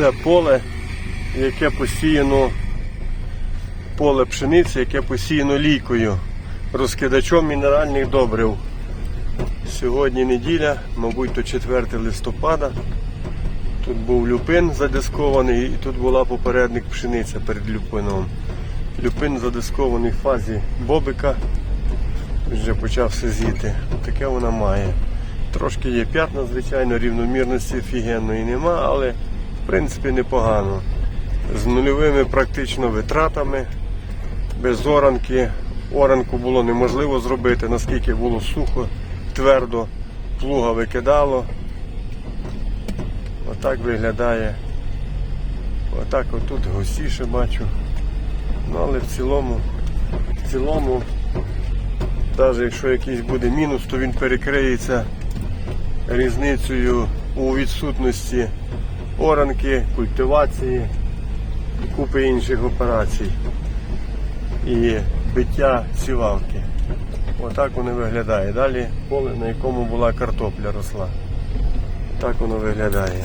Це поле, яке посіяно поле пшениці, яке посіяно лійкою, розкидачом мінеральних добрив. Сьогодні неділя, мабуть, то 4 листопада. Тут був люпин задискований і тут була попередник пшениця перед люпином. Люпин задискований в фазі бобика. Вже почав сизіти. Таке вона має. Трошки є п'ятна, звичайно, рівномірності офігенної нема, але принципі непогано. З нульовими практично витратами, без оранки. Оранку було неможливо зробити, наскільки було сухо, твердо, плуга викидало. Отак виглядає. Отак отут густіше бачу. Ну але в цілому, в цілому, навіть якщо якийсь буде мінус, то він перекриється різницею у відсутності оранки, культивації і купи інших операцій. І биття сівалки. Отак воно виглядає. Далі поле, на якому була картопля росла. Так воно виглядає.